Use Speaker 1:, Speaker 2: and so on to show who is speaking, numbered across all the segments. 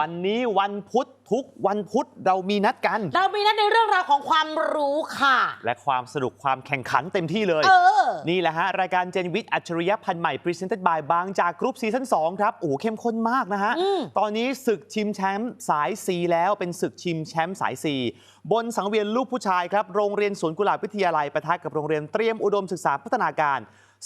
Speaker 1: วันนี้วันพุธทุกวันพุธเรามีนัดกัน
Speaker 2: เรามีนัดในเรื่องราวของความรู้ค่ะ
Speaker 1: และความสนุกความแข่งขันเต็มที่เลย
Speaker 2: เออ
Speaker 1: นี่แหละฮะ รายการเจนวิทย์อัจฉริยะพันธุ์ใหม่ Presented by บางจากกรุ๊ปซีซั่น2ครับ โอ้โหเข้มข้นมากนะฮะ
Speaker 2: อืม
Speaker 1: ตอนนี้ศึกชิมแชมป์สาย C แล้วเป็นศึกชิมแชมป์สาย C บนสังเวียนลูกผู้ชายครับ โรงเรียนสวนกุหลาบวิทยาลัยปะทะกับโรงเรียนเตรียมอุดมศึกษาพัฒนาการ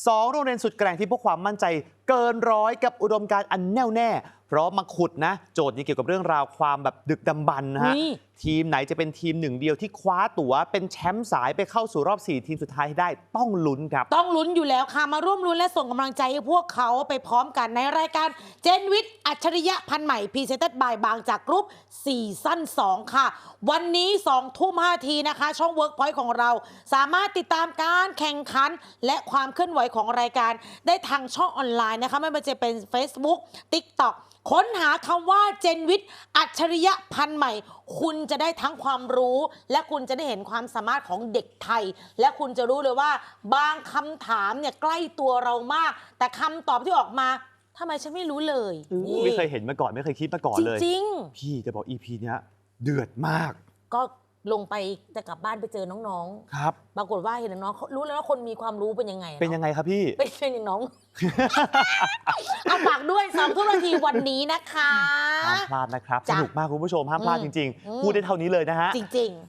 Speaker 1: สองโรงเรียนสุดแกร่งที่พวกความมั่นใจ เกินร้อยกับอุดมการณ์อันแน่วแน่เพราะมาขุดนะ โจทย์นี้เกี่ยวกับเรื่องราวความแบบดึกดำบรรพ์นะฮะ
Speaker 2: นี่
Speaker 1: ทีมไหนจะเป็นทีมหนึ่งเดียวที่คว้าตั๋วเป็นแชมป์สายไปเข้าสู่รอบ 4 ทีมสุดท้ายให้ได้ต้องลุ้นครับ
Speaker 2: ต้องลุ้นอยู่แล้วค่ะ มาร่วมลุ้นและส่งกำลังใจให้พวกเขาไปพร้อมกันในรายการเจนวิทย์อัจฉริยะพันธุ์ใหม่พรีเซนต์บายบางจากกรุ๊ปซีซั่น2 ค่ะ วันนี้2ทุ่ม5ทีนะคะ ช่อง Workpoint ของเรา สามารถติดตามการแข่งขัน และความเคลื่อนไหวของรายการ ได้ทางช่องออนไลน์นะคะไม่ว่าจะเป็น Facebook TikTok ค้นหาคำว่าเจนวิทย์อัจฉริยะพันธุ์ใหม่ คุณจะได้ทั้งความรู้ และคุณจะได้เห็นความสามารถของเด็กไทย และคุณจะรู้เลยว่า บางคำถามเนี่ยใกล้ตัวเรามาก แต่คำตอบที่ออกมาทำไมฉันไม่รู้เลย
Speaker 1: ไม่เคยเห็นมาก่อนไม่เคยคิดมาก่อน
Speaker 2: จ
Speaker 1: เลย
Speaker 2: ริง
Speaker 1: พี่จะบอก EP เนี้ยเดือดมาก
Speaker 2: ๆก็ ลงไปจะกลับบ้านไปเจอน้อง
Speaker 1: ครับ
Speaker 2: ๆ ปรากฏว่าเห็นน้องๆเขารู้แล้วว่าคนมีความรู้เป็นยังไง
Speaker 1: เป็นยังไงครับพี่
Speaker 2: เป็นเป็นอย่างน้อง เอาฝากด้วยสองทุ่มนาทีวันนี้นะคะ
Speaker 1: ห้ามพลาดนะครับ ส
Speaker 2: จ้ะ
Speaker 1: นุกมากคุณผู้ชมห้ามพลาด
Speaker 2: อื
Speaker 1: จ
Speaker 2: ม
Speaker 1: ริง
Speaker 2: อืม
Speaker 1: ๆ พูดได้เท่านี้เลยนะฮะ
Speaker 2: จริง ๆ